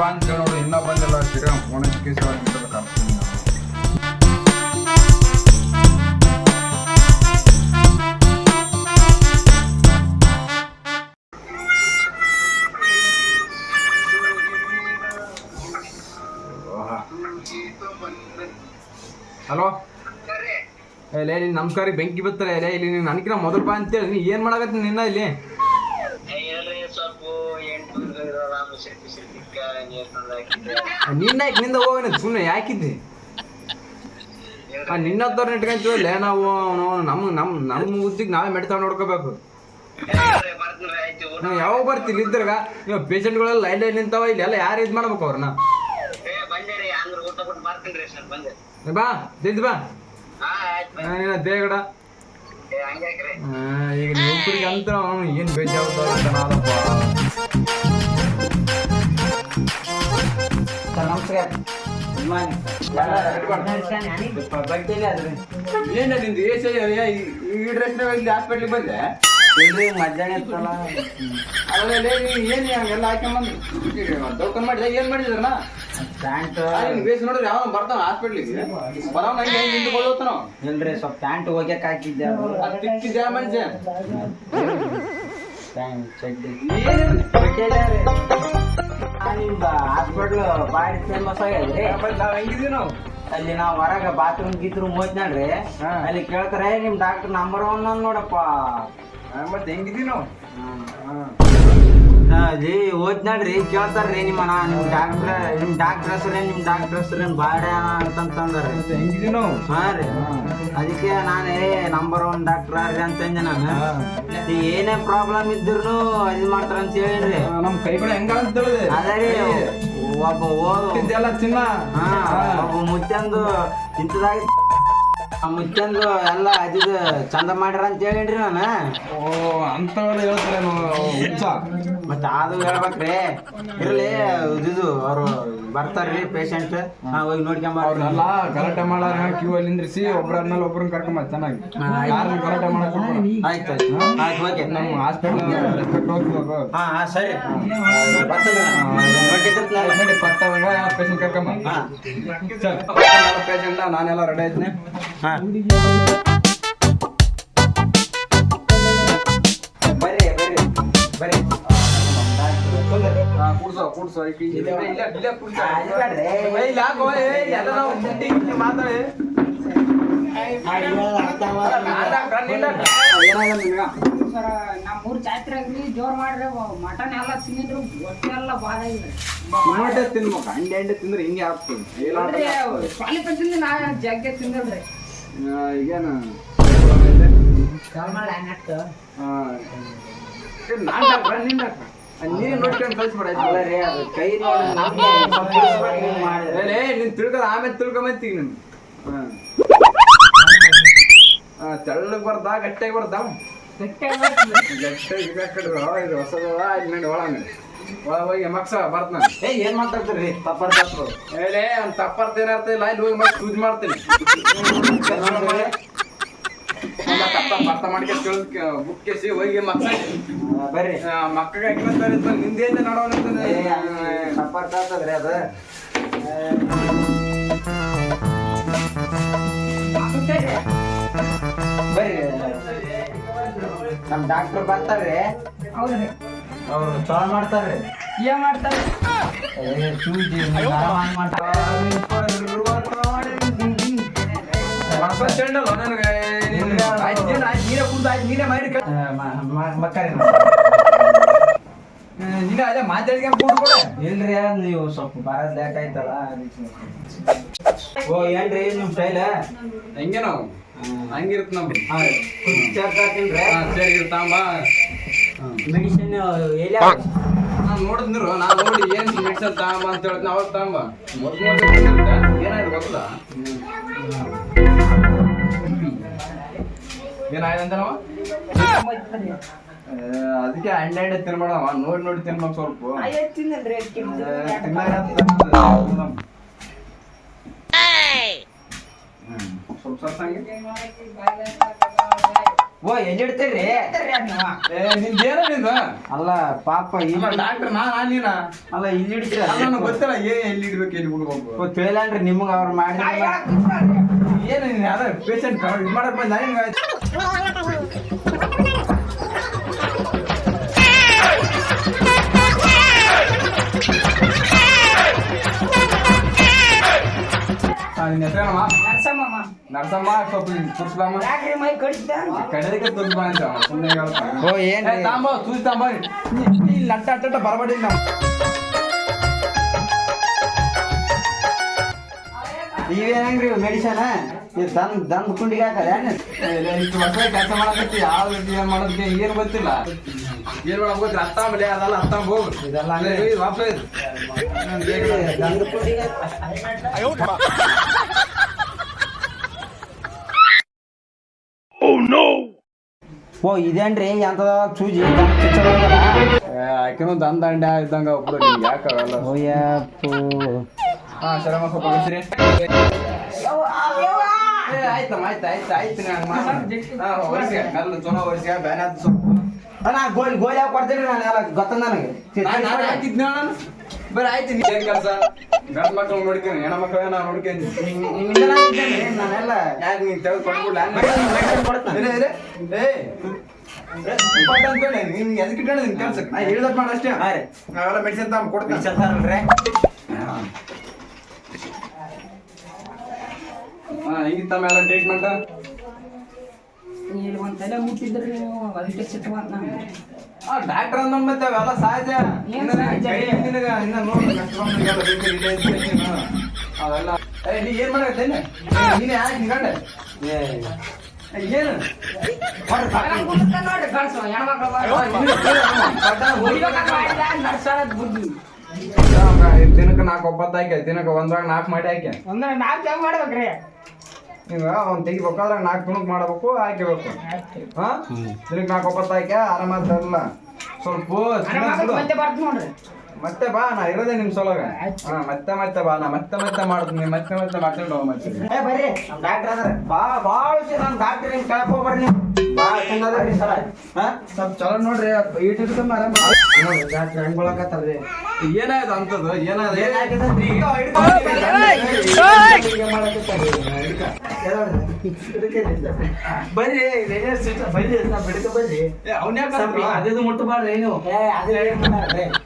ಬಾ ಅಂತ ಹೇಳಿ ನೋಡಿ ಇನ್ನೂ ಶ್ರೀರಾಮ್ ಫೋನ್ ಹಚ್ಚಿ ಕೇಸ್ ಹಲೋ? ಲೇ, ನೀನು ನಮಸ್ಕಾರ, ಬೆಂಕಿ ಬತ್ತಾರೆ ಲೇ, ಇಲ್ಲಿ ನೀನು ನನಗಿನ ಮೊದಲು ಬಾ ಅಂತೇಳಿ. ನೀ ಏನು ಮಾಡಕತ್ತೀನಿ ನಿನ್ನ ಇಲ್ಲಿ? ನಿನ್ನ ಯಾಕೆ ನಿಂದ ಹೋಗೋಣ ಸುಮ್ಮನೆ ಯಾಕಿದ್ದಿ? ಆ ಇಟ್ಕೊಂತೀವಲ್ಲ ನಾವು ನಮ್ಮ ನಮ್ಮ ನಮ್ಮ ಉದ್ದಿಗೆ ನಾವೇ ಮೆಡ್ತಾವ್ ನೋಡ್ಕೋಬೇಕು. ಬರ್ತೀನಿ ನಾವು ಯಾವಾಗ ಬರ್ತೀವಿ ಇದ್ರಾಗ ನೀವು ಪೇಷಂಟ್ಗಳೆಲ್ಲ ಲೈನ್ ಲೈನ್ ನಿಂತಾವ? ಇಲ್ಲಿ ಎಲ್ಲ ಯಾರು ಇದು ಮಾಡ್ಬೇಕು ಅವ್ರನ್ನ? ಬಾ, ಜಲ್ದಿ ಬಾ. ದೇಗಡ. ಈಗ ನೌಕರಿಗೆ ಅಂತ ಏನು ಬೇಜಾರು ಅಂತ ನಾದಪ್ಪ ಸರ್ ನಮಸ್ಕಾರ ಗುಡ್ ಮಾರ್ನಿಂಗ್ ಬಟ್ಟೆಲಿ ಅದ್ರಿ ಏನ ನಿಂದು ಏ ಈ ಡ್ರೆಸ್ನಾಗ ಇಲ್ಲಿ ಹಾಸ್ಪಿಟ್ಲಿಗೆ ಬಂದೆ ಮಧ್ಯಾಹ್ನ ಇತ್ತಲ್ಲ ಅಲ್ಲ ಏನು ಹಂಗೆಲ್ಲ ಹಾಕ್ಕೊಂಬಂದು ದೌಕನ್ ಮಾಡಿದೆ ಏನು ಬೇಸ್ ನೋಡ್ರಿ ಯಾವ ಬರ್ತಾನ ಹಾಸ್ಪಿಟ್ಲಿಗೆ ನಿಂತ್ಕೊಂಡು ಹೋಗ್ತಾನ ಇಲ್ರಿ ಸ್ವಲ್ಪ ಪ್ಯಾಂಟ್ ಹೋಗ್ಯಕ್ ಹಾಕಿದ್ದೆ ತಿಕ್ಕಿದ್ಯಾ ಮನುಷ್ಯ ನಿಮ್ದು ಹಾಸ್ಪಿಟ್ಲ್ ಬಾರಿ ಫೇಮಸ್ ಆಗ್ಯದ್ರಿ ನಾವು ಹೆಂಗಿದೀವಿ ನಾವು ಅಲ್ಲಿ ನಾವ್ ಹೊರಗ ಬಾತ್ರೂಮ್ ಗೀತ್ರೂಮ್ ಹೋದ್ನಲ್ರಿ ಹಾ. ಅಲ್ಲಿ ಕೇಳ್ತಾರೆ ನಿಮ್ ಡಾಕ್ಟರ್ ನಂಬರ್ ಒನ್ ನೋಡಪ್ಪ ಮತ್ತೆ ಹೆಂಗಿದೀವಿ ನಾವು? ಅಲ್ಲಿ ಹೋದ್ನಲ್ರಿ ಕೇಳ್ತಾರ್ರಿ ನಿಮ್ಮ ಅಣ್ಣ ನಿಮ್ಮ ಡಾಕ್ಟ್ರ ನಿಮ್ ಡಾಕ್ಟರ್ ನಿಮ್ಮ ನಿಮ್ ಡಾಕ್ಟರ್ ಹೆಸ್ರೇನ್ ಬಾಡ ಅಂತಂತಂದ್ರಿ ನಾವು? ಹಾ ರೀ. ಅದಕ್ಕೆ ನಾನು ನಂಬರ್ ಒನ್ ಡಾಕ್ಟರ್ ರೀ ಅಂತಂದೆ ನಾನು. ಏನೇ ಪ್ರಾಬ್ಲಮ್ ಇದ್ರು ಇದು ಮಾಡ್ತಾರೆ ಅಂತ ಹೇಳಿರಿ ನಮ್ಮ ನಮ್ ಕೈ ಕೂಡ ಹೆಂಗ ಅದೇ ರೀ ಒಬ್ಬ ಓದು ಚಿನ್ನ ಹಾ ಒಬ್ಬ ಮುಚ್ಚಂದು ಇಂಥದಾಗ ಮುತ್ಯಂದು ಎಲ್ಲ ಇದು ಚಂದ ಮಾಡ್ಯಾರ ಅಂತ ಹೇಳಿನ್ರಿ ನಾನು. ಓ ಅಂತವೆಲ್ಲ ಹೇಳ್ತಾರೆ ಹುಚ್ಚ? ಮತ್ತೆ ಅದು ಹೇಳ್ಬೇಕ್ರಿ. ಇರಲಿ ಇದು ಅವ್ರು ಬರ್ತಾರ್ರಿ ಪೇಷಂಟ್ ನಾ ಹೋಗಿ ನೋಡ್ಕೊಂಬಲ್ಲ ಗಲಾಟೆ ಮಾಡಾರ ಕ್ಯೂ ಅಲ್ಲಿ ನಿಂದ್ರಿಸಿ ಒಬ್ರನ್ಮೇಲೆ ಒಬ್ರನ್ನ ಕರ್ಕೊಂಬ ಚೆನ್ನಾಗಿ. ಯಾರನ್ನ ಗಲಾಟೆ ಮಾಡಕ್ ಆಯ್ತು ಆಯ್ತು. ಆಯ್ತು ಓಕೆ. ನಮ್ಮ ಹಾಸ್ಪಿಟಲ್ ರೆಸ್ಪೆಕ್ಟ್ ಹೋಗ್ಬೇಕು ಹಾಂ ಹಾಂ ಸರಿ. ಬರ್ತೀನಿ ಪಟ್ಟವಾಗ ಪೇಷಂಟ್ ಕರ್ಕೊಂಬ ಪೇಷಂಟ್ ನಾನೆಲ್ಲ ರೆಡಿ ಆಯ್ತೀನಿ. ಹಾಂ. ಬರ್ರಿ ಬರ್ರಿ ಬರ್ರಿ. ಕೂಡ್ಸೋ ಈಗ ಇಲ್ಲೇ ಇಲ್ಲೇ ಕೂಡ್ಸೋ. ಇಲ್ಲಿ ಎಲ್ಲ ನಾವು ಗಿಟ್ಟಿ ಮಾತಾಡಿ? ಸರ ನಮ್ಮ ಊರ್ ಜಾತ್ರೆಗ್ರಿ ಜೋರ್ ಮಾಡ್ರಿ ಮಟನ್ ಎಲ್ಲ ತಿಂದಿದ್ರು ಹೊಟ್ಟೆ ಎಲ್ಲ ಬಾಧ ಇಲ್ರಿ ನೋಟೆ ತಿನ್ಬೇಕು ಅಂಡೆ ಅಂಡೆ ತಿಂದ್ರೆ ಹಿಂಗೆ ಆಗ್ತದೆ. ಸ್ವಲ್ಪ ತಿಂದು ನಾ ಜಗ್ಗೆ ತಿಂದಿಲ್ರಿ. ಈಗೇನು? ಡಾಕ್ಟ್ರ? ಆ, ನೀನೇ ನೋಡ್ಕೊಂಡು ಕಳ್ಸ್ಬಿಡ ರೀ ಅದು ಕೈ ನೋಡಿ ಮಾಡಿದ್ರೆ. ನೀನ್ ತಿಳ್ಕೊದ ಆಮೇಲೆ ತಿಳ್ಕೊಂಬಂತೀಗ ನೀನು. ತೆಳ್ಳಗ್ ಬರ್ದ ಗಟ್ಟಿಯಾಗಿ ಬರ್ದ? ಗಟ್ಟಿ ಗಟ್ಟಿ ಈಗ ಕಡೆ ಇದು ಹೊಸದದ ಇಲ್ಲಿ ನೋಡಿ ಒಳ ಒಳಗೆ ಒಳ ಹೋಗಿ ಮಕ್ಸ ಬರ್ತಾನ ಏ ಏನ್ ಮಾತಾಡ್ತೀರಿ? ತಪ್ಪರ್ ಏಲೇ ಅವ್ನು ತಪ್ಪರ್ತ ಏನಾರ್ಥ ಇಲ್ಲ. ಇಲ್ಲಿ ಹೋಗಿ ಮತ್ತೆ ಚೂಜ್ ಮಾಡ್ತೀನಿ. ತಪ್ಪ ಅರ್ಥ ಮಾಡ್ಕೊಂಡು ಬುಕ್ ಕೇಸಿ ಹೋಗಿ ಮಕ್ಸ ಬರ್ರಿ. ಮಕ್ಕಗೆ ಹಾಕಿ ನಿಂದೇನು ನೋಡೋಣ ತಪ್ಪರ್ದಾತದ್ರಿ ಅದು. ಬರ್ರಿ. ನಮ್ ಡಾಕ್ಟರ್ ಬರ್ತಾರೆ ಹೌದ್ರಿ. ಅವ್ರು ಚಾಲ್ ಮಾಡ್ತಾರೆ ಏನ್ ಮಾಡ್ತಾರೆ? ಮಾಡ್ತಾರೆ ಸೂಜಿ ಆರಾಮಾಗಿ ಮಾಡ್ತಾರ ನೀನೇ ಮಾಡಿ ಮಕ್ಕರಿ ನೀನೇ ಅದೇ ಮಾತಾಡ್ಕೊಂಡು ಕೂಡ್ಕೊಡ ಇಲ್ರಿ ನೀವು ಸ್ವಲ್ಪ ಬರೋದ್ ಲೇಟ್ ಆಯ್ತಲ್ಲ. ಓ ಏನ್ರಿ ನಿಮ್ ಸ್ಟೈಲ ಹೆಂಗೆ ನಾವು? ಹಂಗಿರುತ್ತೆ ನಮ್ದು. ಹಾ, ಸರಿ ಇರ್ತಾಂಬ ಮೆಡಿಸಿನ್ ಎಲ್ಲ ನಾನು ನೋಡಿದ್ರು ನಾನು ನೋಡಿ ಏನ್ ಮೆಡಿಸಿನ್ ತಾಂಬ ಅಂತ ಹೇಳ್ತೀನಿ. ಅವಾಗ ತಾಂಬ ಮೊದ್ಲು ಮೊದ್ಲು ಏನಾಯ್ತು ಗೊತ್ತಲ್ಲ ಏನಾಯ್ತು ಅಂತ ನಾವು ಅದಕ್ಕೆ ಅಂಡೆ ಅಂಡೆ ತಿನ್ಬೇಡವ. ನೋಡಿ ನೋಡಿ ತಿನ್ಬೇಕು ಸ್ವಲ್ಪ. ಸ್ವಲ್ಪ ಸ್ವಲ್ಪ ಓ ಎಲ್ಲಿ ಇಡ್ತೀರಿ ಏ ನಿಂದೇನ ನಿಂದ ಅಲ್ಲ ಪಾಪ ಇಲ್ಲಿ ಡಾಕ್ಟರ್ ನಾ ನಾ ನೀನ ಅಲ್ಲ ಇಲ್ಲಿ ಇಡ್ತೀರ ಅಲ್ಲ ನನಗೆ ಗೊತ್ತಿಲ್ಲ ಏನ್ ಎಲ್ಲಿ ಇಡ್ಬೇಕು ಎಲ್ಲಿ ಬಿಡ್ಬೇಕು ಓ ತಿಳಿಯಲ್ರಿ ನಿಮ್ಗೆ ಅವ್ರು ಮಾಡಿ ಏನು ನೀನು ಯಾವ್ದೋ ಪೇಷಂಟ್ ಇದು ಮಾಡಕ್ ಬಂದ ನಡ್ಸಮ್ಮ ಸ್ವಲ್ಪ ತುರ್ಸ್ಲಮ್ಮ. ಯಾಕ್ರಿ ಮೈ ಕಡಿತ? ಕಡೆಗೆ ತುರ್ಸ್ಬಾ ಅಂತ ಹೇಳ್ತಾನೆ. ಓ ಏನ್ ತಾಂಬ ಸೂಜಿ ತಾಂಬ ಇಲ್ಲಿ ಲಟ್ಟ ಅಟ್ಟ ಬರಬೇಡಿ ನಾವು. ನೀವೇನಂಗ್ರಿ ಮೆಡಿಸನ್ ಇದು ತಂದ್ ದಂದ್ ಕುಂಡಿಗೆ ಹಾಕದ ಇಷ್ಟು ವರ್ಷ ಕೆಲಸ ಮಾಡಕತ್ತಿ ಯಾವ ರೀತಿ ಏನ್ ಮಾಡೋದಕ್ಕೆ ಏನ್ ಗೊತ್ತಿಲ್ಲ. ಏನ್ ಮಾಡಕ್ ಗೊತ್ತಿಲ್ಲ ಅತ್ತಾಂಬಲೆ ಅದಲ್ಲ ಅತ್ತಾಂಬ. ಹೋಗು. ಇದೆಲ್ಲ ವಾಪಸ್ ಕುಂಡಿಗೆ ಓ ಇದೇನ್ರಿ ಎಂತದ? ಸೂಜಿ ಆಕಿನೂ ದನ್ ದಂಡ ಇದ್ದಂಗ ಒಬ್ರು ನಿಮ್ಗೆ ಯಾಕೆ ಆಗಲ್ಲ? ಓಯಪ್ಪು ಹಾ ಸರಮ್ಮ ಸ್ವಲ್ಪ ಏ, ಆಯ್ತಮ್ಮ ಆಯ್ತು ಆಯ್ತು ಆಯ್ತು ನಾನು ಒರ್ಸ್ಯ, ಕಲ್ಲು ಚೊಲೋ ಒರ್ಸ್ಯ, ಬ್ಯಾನೆ ಹತ್ತು ಸ್ವಲ್ಪ. ಅಣ್ಣ ಗೋಲಿ ಗೋಲಿ ಹಾಕಿ ಕೊಡ್ತೀನಿ ನಾನು ಎಲ್ಲ ಗೊತ್ತ ನನಗೆ. ನಾನ್- ನಾನ್ ಹಾಕಿದ್ನ ನಾನು? ಬರೀ ಆಯ್ತು ಏನ್ ಕೆಲಸ? ಗಂಡ ಮಕ್ಕಳು ನೋಡ್ತೀನಿ ಹೆಣ ಮಕ್ಳು ನಾ ನಾನು ನಾನೆಲ್ಲ? ಯಾಕೆ ನೀನ್ ತೆಗೆದು ಕೊಟ್ಬಿಡ್ಲ? ನೀನ್ ಎದಕ್ಕೆ ಇಟ್ಕೊಂಡೆ ನಿನ್ ಕೆಲ್ಸಕ್ಕೆ? ನಾ ಅಷ್ಟೇ. ನಾವೆಲ್ಲ ಮೆಡಿಸಿನ್ ತಗೊಂಡ್ ಕೊಡ್ತೀನಿ. ಹಾ, ಟ್ರೀಟ್ಮೆಂಟ್ ಇಲ್ಲಿ ಒಂದ್ ತಲೆ ಮುಟ್ಟಿದ್ರಿ ನೀವು ಅದಕ್ಕೆ ಸಿಟ್ಟು ನಂಗೆ ಡಾಕ್ಟರ್ ಅಂದ ಮತ್ತೆ ಅವೆಲ್ಲ ಸಹಜ ನಿನಗ ಇನ್ನ ನೋಡಿ. ಅವೆಲ್ಲ. ನೀ ಏನ್ ಮಾಡಕತ್ತೇನೆ ನೀನೇ ಯಾಕೆ ಹಿಂಗಂಡೆ ಏ, ಏನು? ನೋಡ್ರಿ ಕಳ್ಸು ಹೆಣ್ಮಕ್ಳು ನಡ್ಸೋದ್ ಬುದ್ಧಿ. ದಿನಕ್ಕೆ ನಾಲ್ಕು ಒಪ್ಪತ್ತು ದಿನಕ್ಕೆ ಒಂದ್ರಾಗ ನಾಲ್ಕು ಮಾಡಿ ಹಾಕಿ. ಒಂದ್ರಾಗ ನಾಲ್ಕು ಹೆಂಗ್ ಮಾಡ್ಬೇಕ್ರಿ? ಈಗ ಅವ್ನು ತೆಗಿಬೇಕಾದ್ರೆ ನಾಲ್ಕು ತುಣುಕ್ ಮಾಡಬೇಕು ಹಾಕಿಬೇಕು. ಹಾ? ದಿನಕ್ಕೆ ನಾಲ್ಕು ಒಪ್ಪತ್ತು ಹಾಕಿ ಆರಾಮಾಗ್ತಾರಲ್ಲ ಸ್ವಲ್ಪ ತಿನ್ನಕ್ ಬಿಡು. ಮತ್ತೆ ಬಾ ನಾ ಇರೋದೇ ನಿಮ್ ಸೊಲಗ ಹಾ ಮತ್ತೆ ಮತ್ತೆ ಬಾ ನಾ ಮತ್ತೆ ಮತ್ತೆ ಮಾಡ್ತೀನಿ ಮತ್ತೆ ಮತ್ತೆ ಮಾಡ್ಕೊಂಡು ಹೋಗ್ ಮತ್ತೆ. ಏ ಬರ್ರಿ. ನಮ್ ಡಾಕ್ಟರ್ ಅದಾರ. ಬಾ ಭಾಳ ನಮ್ ಡಾಕ್ಟರ್ ಹಿಂಗ್ ಬರ್ರಿ ನೀವು. ಭಾಳ ಚಂದ ಸರ ಹಾ? ಸ್ವಲ್ಪ ಚಲೋ ನೋಡ್ರಿ ಈಟ್ ಇಟ್ಕೊಂಡ್ ಆರಾಮ ನೋಡ್ರಿ ಡಾಕ್ಟರ್ ಹೆಂಗ್ ಬಳಕತ್ತಲ್ರಿ ಏನಾಯ್ತು ಅಂತದ್ದು? ಏನಾಯ್ತು. ಬರ್ರಿ ಬರ್ರಿ ಬರ್ರಿ ಅಂದ್ರು? ಅದಿದು ಮುಟ್ಟಬಾರ್ರಿ ನೀವು. ಅದೇ ಅದು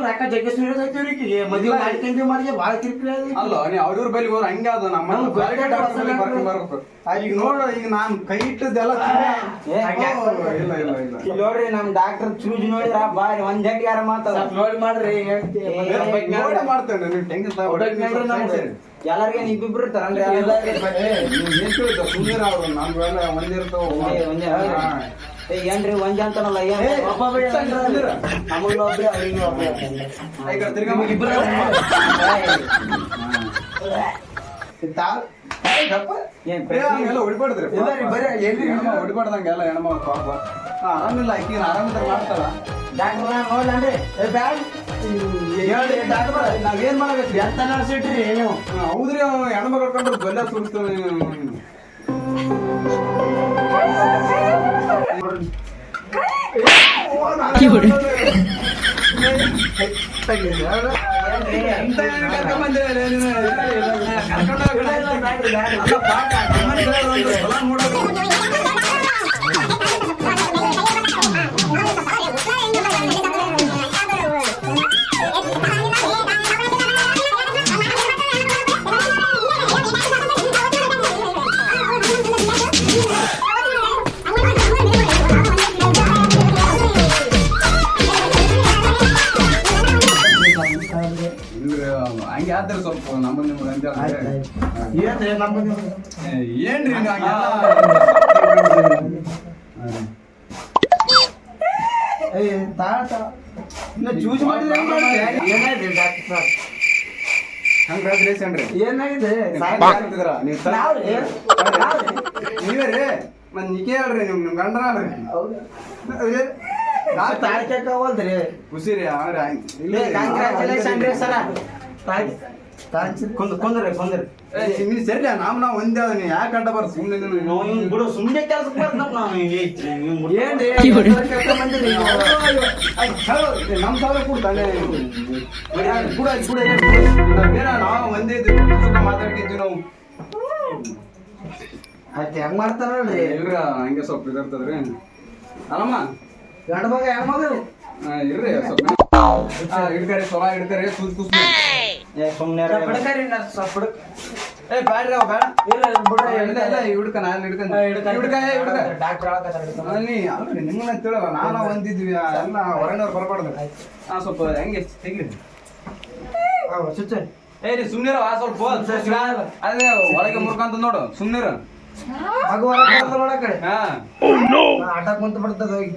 ರೊಕ್ಕ ಜಗ್ಗಿ ಸುರಿಯೋದ್ ಐತಿವ್ರಿ ಈಕಿಗೆ. ಮದ್ವೆ ಮಾಡಿ ಭಾಳ ಕಿರಿಕಿರಿ ಅಲ್ಲ ನೀ ಅವ್ರ ಬೈಲಿ ಹೋದ್ರೆ ಹಂಗೆ ಅದ ನಮ್ಮ ಈಗ ನೋಡ ಈಗ ನಾನು ಕೈ ಇಟ್ಟದ್ದೆಲ್ಲ. ಇಲ್ಲ ಇಲ್ಲ ಇಲ್ಲ. ಇಲ್ಲಿ ನೋಡ್ರಿ ನಮ್ ಡಾಕ್ಟರ್ ಚೂಜ್ ನೋಡಿದ್ರ? ಬಾರಿ ಒಂದ್ ಜಗ್ಗಿ ಆರಾಮ ಮಾತದ ನೋಡಿ ಮಾಡ್ರಿ ಹಿಂಗ್ ಮಾಡ್ತೇನೆ ನೀವು ನಮ್ಮ. ಎಲ್ಲಾರ್ಗೆ ಇಬ್ಬಿಬ್ರು ಇರ್ತಾರ ಅಂದ್ರೆ ಸುಮ್ಮನೆ ಅವ್ರು ನಮ್ಗೆಲ್ಲ ಒಂದಿರ್ತಾವ. ಒಂದೇ ಏನ್ರಿ ಒಂದೇ ಅಂತನಲ್ಲ ಏನ್. ನಮಗ್ ಒಬ್ರಿ ಅವ್ರಿಗೆ ಒಬ್ರಿ ಹೊಡಿಬಾರ್ದಂಗೆಲ್ಲ ಹೆಣ್ಮ ಪಾಪ ಆರಾಮಿಲ್ಲ ಆಕಿ ಆರಾಮಿದ್ರೆ ಮಾಡ್ತಾಳ ಡಾಕ್ಟರ್ ನೋಡ್ಲನ್ರಿ ಏ ಬ್ಯಾಡ್. ಹೇಳ್ರಿ ಡಾಕ್ಟರ್ ನಾವೇನ್ ಮಾಡಬೇಕು ಅಂತ ನಡ್ಸಿಟ್ರಿ ನೀವು ಹೌದ್ರಿ ಅವ ಹೆಣ್ಮಕ್ಳು ಕಂಡ್ರೆ ಗೊಲ್ಲ ಸುರಿಸ್ತಾನೆ ಇಲ್ರಿ ಹಂಗೆ ಆದ್ರೆ ಸ್ವಲ್ಪ ನಮ್ಮ ನಿಮ್ಗೆ ಅಂತ ಏನ್ರಿ ನೀವು ಹಂಗೆಲ್ಲ ಏ ತಾತ ಇನ್ನ ಚೂಸ್ ಮಾಡಿದ್ರೆ? ಏನಾಯ್ತು ಡಾಕ್ಟರ್ ಸಾಬ್ ಹಂಗೆ ರೀ ಏನಾಗಿದೆ? ನೀವು ರೀ. ಮತ್ ನಿಕೆ ಹೇಳ್ರಿ ನಿಮ್ ನಿಮ್ ಗಂಡನ ಅಲ್ರಿ ಹೌದಾ? ತಾಳ್ಕ್ಯಾಕವಲ್ದ್ರಿ ಖುಷಿ ರೀ ಅವ್ರ ಏ ಕಂಗ್ರ್ಯಾಚುಲೇಷನ್ ರೀ ಸರ. ಕುಂದ್ರಿ ಕುಂದ್ರಿ ನೀ ಸರಿ ನಾವು ನಾವು ಒಂದೇ ಅದ ನೀ ಯಾಕೆ ಅಡ್ಡ ಬರ ಸುಮ್ಮನೆ ನಾವು ಇವ್ನ್ ಬಿಡು ಸುಮ್ಮನೆ ಕೆಲ್ಸಕ್ಕೆ ಬರ್ತಾವ ನಾವು ಇವ್ನ್ ಏನ್ರಿ ಕರ್ಕೊಂಡ್ ಬಂದಿರಿ ನಮ್ ಸಾವಿರ ಕೊಡ್ತಾನೆ ಕೂಡ ನಾವು ಒಂದೇ ಇದ್ವಿ ಮಾತಾಡ್ತಿದ್ವಿ ನಾವು ಆಯ್ತು ಹೆಂಗ್ ಮಾಡ್ತಾರಲ್ರಿ ಇಲ್ರ ಹಂಗೆ ಸ್ವಲ್ಪ ಇದಿರ್ತದ್ರಿ ಅಲ್ಲಮ್ಮ ಗಂಡ ಮಗ ಹೆಂಗ್ ಆ, ಇರ್ರಿ ಸ್ವಲ್ಪ ಆ, ಹಿಡ್ಕರಿ ಸೊಲ ಹಿಡ್ಕರಿ ಸೂಸ್ ಕೂಸ್ ಸುಮ್ಮನೆ ಏ ಬ್ಯಾಡ್ರಿ ಅವ ಬೇಡ ಇಲ್ಲ ಇಲ್ಲ ಬಿಡ್ರಿ ಇಲ್ಲ ಇಲ್ಲ ಹಿಡ್ಕ ನಾನು ಹಿಡ್ಕ. ಹಿಡ್ಕ ಡಾಕ್ಟರ್ ಹೇಳಕತ್ತಾರ ಆ, ನೀ ಅಲ್ರಿ ನಿಮ್ಮನ್ನ ತಿಳಲ್ಲ ನಾನು ಒಂದಿದ್ವಿ ಎಲ್ಲ ಹೊರನವ್ರು ಬರಬಾರ್ದು. ಹಾ ಸ್ವಲ್ಪ ಹೆಂಗೆ ತೆಗಿರಿ. ಚುಚ್ಚ. ಏ ರೀ ಆ ಸ್ವಲ್ಪ ಅದೇ ಒಳಗೆ ಮುರ್ಕಂತ ನೋಡು ಸುಮ್ನಿರ ಹಾ. ಆಟ ಕುಂತ ಬಿಡ್ತದ ಹೋಗಿ.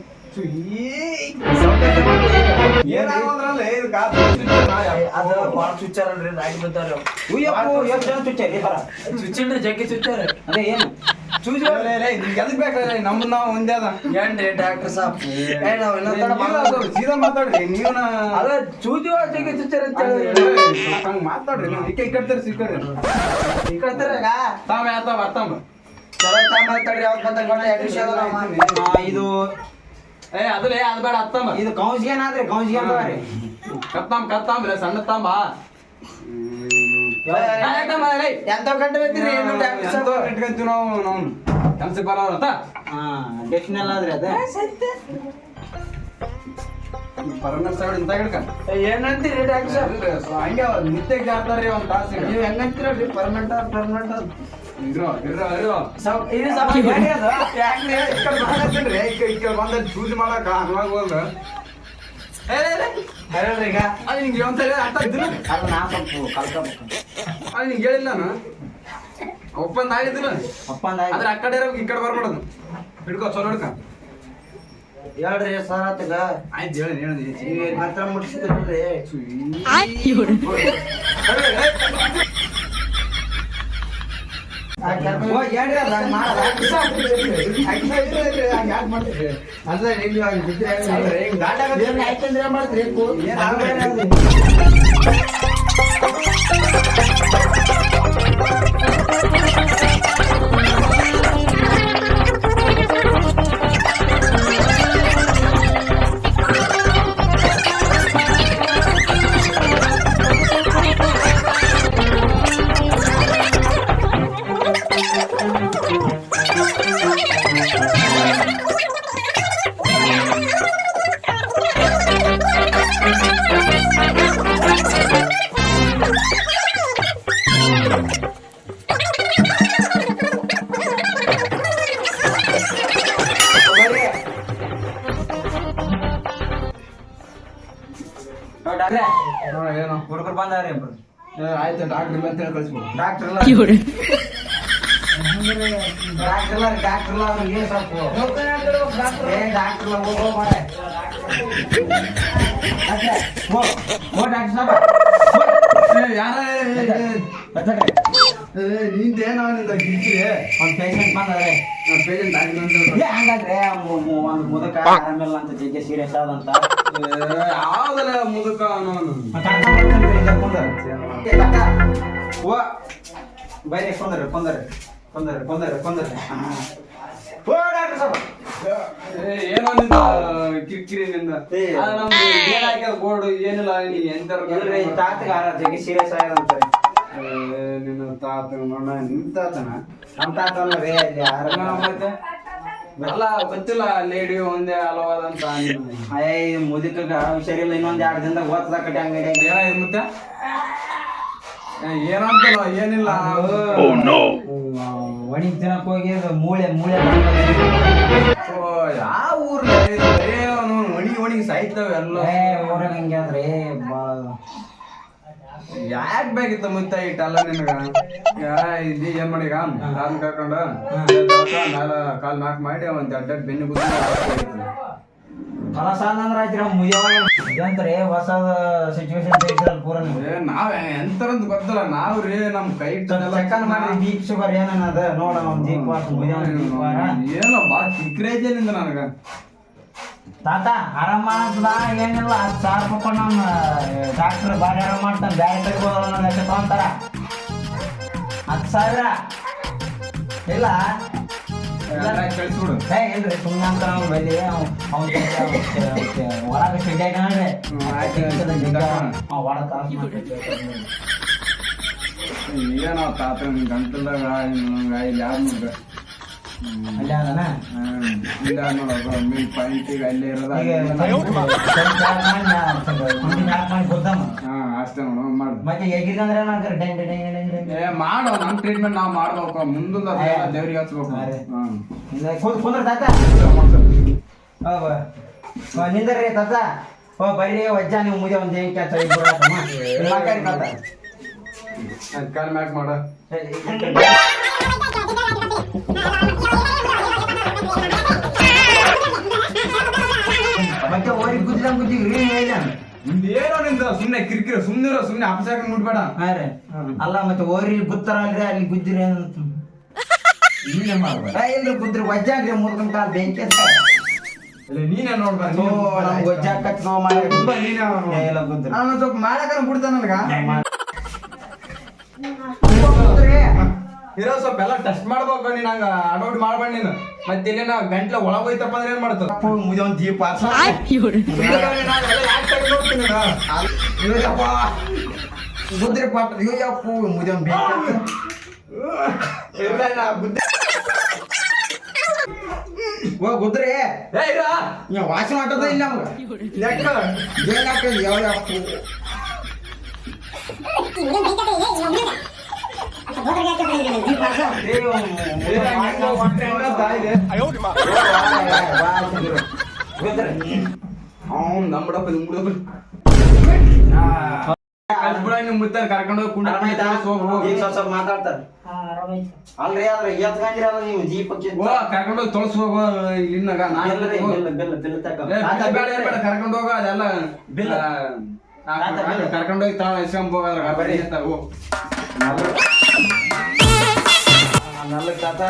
ಅದ ಬಾಳ ಚುಚ್ಚಾರಲ್ರಿ ರಾಗಿ ಬಿದ್ದಾರ ಉಯ್ಯಪ್ಪು ಎಷ್ಟು ಜನ ಚುಚ್ಚಾರಿ ಸರ ಚುಚ್ಚಿಲ್ರಿ ಜಗ್ಗಿ ಚುಚ್ಚಾರ ಅದೇ ಏನು? ಚೂಜಿ. ಎದಕ್ ಬೇಕಾದ್ರೆ ನಮ್ಮ ನಾವು ಒಂದೇ ಅದ. ಏನ್ರಿ ಡಾಕ್ಟರ್ ಸಾಬ್? ನಾವ್ ಇನ್ನೊಂದ್ ಸೀದಾ ಮಾತಾಡ್ರಿ ನೀವು ಅದ ಚೂಜಿ ಜಗ್ಗಿ ಚುಚ್ಚಾರ ಅಂತ ಹಂಗ ಮಾತಾಡ್ರಿ ನಾವು ಈ ಕೈ ಕಟ್ತಾರೆ ಸಿಕ್ಕಡ್ರಿ ಈ ತಾವ ಚಲೋ ಮಾತಾಡ್ರಿ ಇದು ಏ ಅದ್ರೆ ಅದು ಬೇಡ ಅತ್ತಮ್ಮ. ಇದು ಕೌನ್ಸ್ಗೇನಾದ್ರಿ ಕೌನ್ಸ್ಗೇನ್ ಬರ್ರಿ ಕತ್ತಾಮ್ ಕತ್ತಾಮ್ ಇಲ್ಲ ಸಣ್ಣ ತಾಂಬ ಎಂತ ಗಂಟೆ ಬೇಕ್ರಿ ಏನು ಡಾಕ್ಟರ್ ಸಾಬ್ ಇಟ್ಕೊಂತೀವಿ ನಾವು ನಾವು? ಕೆಲ್ಸಕ್ಕೆ ಬರೋರು ಅಂತ? ಹಾ ಡೆಸ್ಟಿನಲ್ ಆದ್ರೆ ಅದ. ಏನಂತೀರಿ ಸಾಬ್ ಹಂಗೆ ನಿತ್ಯ ಜಾರ್ತಾರ್ರಿ ಒಂದ್ ತಾಸಿಗೆ. ನೀವ್ ಪರ್ಮನೆಂಟ್ ಪರ್ಮನೆಂಟ್ ಹೇಳಿ ಚೂಸ್ ಮಾಡಕ ಈಗ. ಅದು ನಿಂಗೆ ಒಂದ್ಸಲ ಅರ್ಥ ಆಗಿದ್ದಿಲ್ಲ ಅದು ನಾ ಸ್ವಲ್ಪ ಕಲ್ಕೋಬೇಕು ಅದು ನಿಂಗೆ ಹೇಳಿಲ್ಲ ನಾನು? ಒಪ್ಪಂದ ಆಗಿದ್ರು ಒಪ್ಪಂದ ಆದ್ರೆ ಆ ಕಡೆ ಈ ಕಡೆ ಬರ್ಬಾರ್ದು. ಹಿಡ್ಕೋ ಚಲೋ ಹಿಡ್ಕ. ಹೇಳ್ರಿ ಸರ್ ಆತಗ. ಆಯ್ತು ಹೇಳಿ ಹೇಳಿ ನೀವ್ ಮಾತ್ರ ಮುಟ್ಸಿದ್ರಿ ಹೋಗಿ ಡಾಕ್ಟ್ರ್ ಅಂತ ಹೇಳಿ ಕಳಿಸ್ಬಿಡು ಡಾಕ್ಟರ್ ಇಲ್ಲ. ಡಾಕ್ಟರ್ ಇಲ್ಲ ಡಾಕ್ಟರ್ ಇಲ್ಲ ಅವ್ರಿಗೆ ಸ್ವಲ್ಪ ಏ ಡಾಕ್ಟರ್ ಇಲ್ಲ ಹೋಗೋ ಮಾಡೆ ಹೋ ಡಾಕ್ಟರ್ ಸಾಬ. ಯಾರ ನಿಂದೇನೋ ನಿಂದ ಒಂದು ಪೇಷಂಟ್ ಬಂದವ್ರೆ ಪೇಷಂಟ್ ಡಾಕ್ಟ್ರ್ ಅಂತ ಹಂಗಾದ್ರೆ ಒಂದು ಮುದಕ ಆರಾಮಿಲ್ಲ ಅಂತ ಜಗ್ಗೆ ಸೀರಿಯಸ್ ಆದಂತ. ಯಾವ್ದಲ್ಲ ಮುದುಕ ಅನ್ನೋನು ಓ ಬೈರಿ ಕೊಂದರೆ ಕೊಂದರೆ ಕೊಂದರೆ ಕೊಂದರೆ ಕೊಂದರೆ ಓ ಡಾಕ್ಟರ್ ಸಾಬ. ಏನೋ ನಿಂದ ಕಿರಿಕಿರಿ ನಿಂದ. ನಮ್ದು ಏನ್ ಹಾಕ್ಯಾರ ಬೋರ್ಡ್ ಏನಿಲ್ಲ ನೀ ಎಂತಾರು ಇಲ್ರಿ ತಾತಗ ಜಗ್ಗೆ ಸೀರಿಯಸ್ ಆಗ್ಯದಂತ ಏ, ನಿನ್ನ ತಾತ ನೋಡ ನಿಮ್ ತಾತನ? ನಮ್ಮ ತಾತ ಅಲ್ಲ ರೇ ಅಲ್ಲಿ ಯಾರ ಮತ್ತೆ? ಅಲ್ಲ ಗೊತ್ತಿಲ್ಲ ಲೇಡಿ ಒಂದೇ ಅಲವಾದಂತ. ಅಯ್ಯ ಮುದುಕಗ ಹುಷಾರಿಲ್ಲ ಇನ್ನೊಂದ್ ಎರಡು ದಿನದಾಗ ಓದ್ತದ ಕಟ್ಟಿ ಅಂಗಡಿ ಏನಾಯ್ತು ಮತ್ತೆ? ಏನಂತಲ್ಲ ಏನಿಲ್ಲ ಒಣಗಿ ತಿನ್ನಕ್ ಹೋಗಿ ಅದು ಮೂಳೆ ಮೂಳೆ ಓ, ಯಾವ ಊರ್ ಒಣಗಿ ಒಣಗಿ ಸಾಯ್ತವೆ ಎಲ್ಲ. ಊರಾಗ ಹಂಗೆ ಆದ್ರೆ ಭಾಳ ಯಾಕ್ ಬೇಕಿತ್ತು ಮುತ್ತ ಇಟ್ಟಲ್ಲ ನಿನಗ? ಯಾ ಇದು ಏನ್ ಮಾಡಿ ಈಗ? ಕಾಲ್ ಕರ್ಕೊಂಡ ನಾಲ ಕಾಲ್ ನಾಕ್ ಮಾಡಿ ಒಂದ್ ಅಡ್ಡ ಬೆನ್ನು ಗುದ್ದಿ ಕಲಸ ಅಂದ್ರೆ ಆಯ್ತು ಮುಯ್ಯವಾಗ ಇದಂತ್ರಿ ಹೊಸದ ಸಿಚುವೇಶನ್ ತೆಗಿದ್ರಲ್ಲ ಪೂರ ಏ, ನಾವ್ ಎಂತರಂತ ಗೊತ್ತಲ್ಲ. ನಾವ್ ರೀ ನಮ್ ಕೈ ಚೆಕನ್ ಮಾಡಿ ದೀಪ್ ಶುಗರ್ ಏನನ್ನದ ನೋಡ ಅವ್ನ ದೀಪ ದೀಪ ಏನೋ ಬಾಳ ಕಿಕ್ರೇಜ್ ಏನಿಂದ ನನಗ. ತಾತ ಆರಾಮ ಆಗ್ತದ ಏನಿಲ್ಲ ಹತ್ತು ಸಾವಿರ ರೂಪಾಯಿ ನಮ್ಮ ಡಾಕ್ಟ್ರ್ ಭಾರಿ ಆರಾಮ ಮಾಡ್ತಾನೆ ಬೇರೆ ಕಡೆ ಹೋದ್ರೆ ಅನ್ನೋ ಲೆಕ್ಕ ತಗೊಂತಾರ? ಹತ್ತು ಸಾವಿರ? ಇಲ್ಲ? ಕಳಿಸ್ಬಿಡು ಏ ಇಲ್ರಿ ಸುಮ್ಮನೆ ಅಂತ ಅವ್ನು ಬಲ್ಲಿ ಅವ್ನು. ಒಳಗೆ ಹಾಕೊಂಡ್ರೆ ಒಳಗೆ ಕಾಸು ಏನೋ ತಾತ ಗಂಟಲ್ದಾಗ ಇಲ್ಲಿ ಯಾರು ನೋಡ್ರಿ? ಅಲ್ಲೇ ಅದನ ಇಲ್ಲ ನೋಡೋದು ಮೀನ್ ಪಾಯಿಂಟಿಗೆ ಅಲ್ಲೇ ಇರೋದ ಈಗ ಗುಂಡಿ ಮ್ಯಾಪ್ ಮಾಡಿ ಗೊತ್ತಮ್ಮ ಹಾ ಅಷ್ಟೇ ನೋಡು ಮಾಡು. ಮತ್ತೆ ಮಾಡೋ ಟ್ರೀಟ್ಮೆಂಟ್ ನಾವು ಮಾಡ್ಬೇಕು. ದೇವ್ರಿಗೆ ಹಚ್ಬೇಕು. ಕುಂದ್ರ ತಾತ? ನಿಂದ್ರಿ ತಾತ. ಓ ಬರ್ರಿ ವಜ್ಜ ನೀವು ಮುದೆ ಒಂದು ಹೆಂಗೆ ಕೆಲಸ ತಾತ. ಕಾಲ್ ಮ್ಯಾಕ್ ಮಾಡ. ಗುದ್ದಿಗ್ರಿ ಏನ ನಿಂದ ಸುಮ್ನೆ ಕಿರಿಕಿರಿ ಸುಮ್ನಿರೋ ಸುಮ್ನೆ ಅಪಸಾಕ ಮುಟ್ಬೇಡ ಅರೆ ಅಲ್ಲ ಮತ್ತೆ ಓರಿ ಗುತ್ತರ ಅಲ್ರಿ ಅಲ್ಲಿ ಗುದ್ದಿರಿ ಏನಂತ ನೀನೇ ಮಾಡ್ಬೇಡ. ಇಲ್ರಿ ಗುದ್ರಿ ವಜ್ಜಾಗ್ರಿ ಮುರ್ಕಂತ ಬೆಂಕಿ ಅಂತ ಇಲ್ಲ ನೀನೇ ನೋಡ್ಬಾರ್ದು ಓ ನಮ್ಗೆ ವಜ್ಜ ಕಟ್ ನೋವು ಮಾಡಿ ನೀನೇ ಇಲ್ಲ ಗುದ್ರಿ. ನಾನು ಸ್ವಲ್ಪ ಮಾಡಕ ಬಿಡ್ತಾನ ನನಗ. ಗುದ್ರಿ. ಇರೋ ಸ್ವಲ್ಪ ಎಲ್ಲ ಟೆಸ್ಟ್ ಮಾಡ್ಬೇಕು ನೀನ್ ಹಂಗ ಅಡೌಟ್ ಮಾಡ್ಬೇಡ ನೀನು. ಮತ್ತೆ ಇಲ್ಲೇನ ಗಂಟ್ಲ ಒಳಗ್ ಹೋಯ್ತಪ್ಪ ಅಂದ್ರೆ ಏನ್ ಮಾಡ್ತಾರೆ ಅಪ್ಪು ಮುದೆ ಒಂದು ದೀಪ ಪಾಪ ಅಯ್ಯಪ್ಪು ಮುದೆ ಒಂದು ಬೆಂಕಿ ಅಂತ. ಓ ಗುದ್ರಿ. ನೀವು ವಾಸನೆ ಮಾಡ್ತದ ಇಲ್ಲ ನಮ್ಗೆ. ಏನ್ ಹಾಕಂದ್ ಯಾವ ಅಪ್ಪು ಅವ್ನ್ ನಮ್ ಬಿಡಪ್ಪ ನಿಮ್ ಬಿಡಪ್ಪ ಬಿಡ ನಿಮ್ ಮುತ್ತಾರ ಕರ್ಕೊಂಡು ಹೋಗಿ ಕುಂಡ ಮಾತಾಡ್ತಾರ ಅಲ್ರಿ ಅದ್ರ ಎತ್ಕೊಂಡ್ರಿ ಅದ್ರ ನೀವು ದೀಪಕ್ಕೆ ಓ ಕರ್ಕೊಂಡು ಹೋಗಿ ತೊಳಸ್ ಹೋಗೋ ಇಲ್ಲಿನಾಗ ರೀ, ಬಿಲ್, ಬಿಲ್, ಕರ್ಕೊಂಡು ಹೋಗ ಅದೆಲ್ಲ ಬಿಲ್. ಕರ್ಕೊಂಡು ಹೋಗಿ ತಾವ ಎಸ್ಕೊಂಡ್ ಹೋಗ ಅಂತ ಹೋಗ್ நல்ல தாத்தா.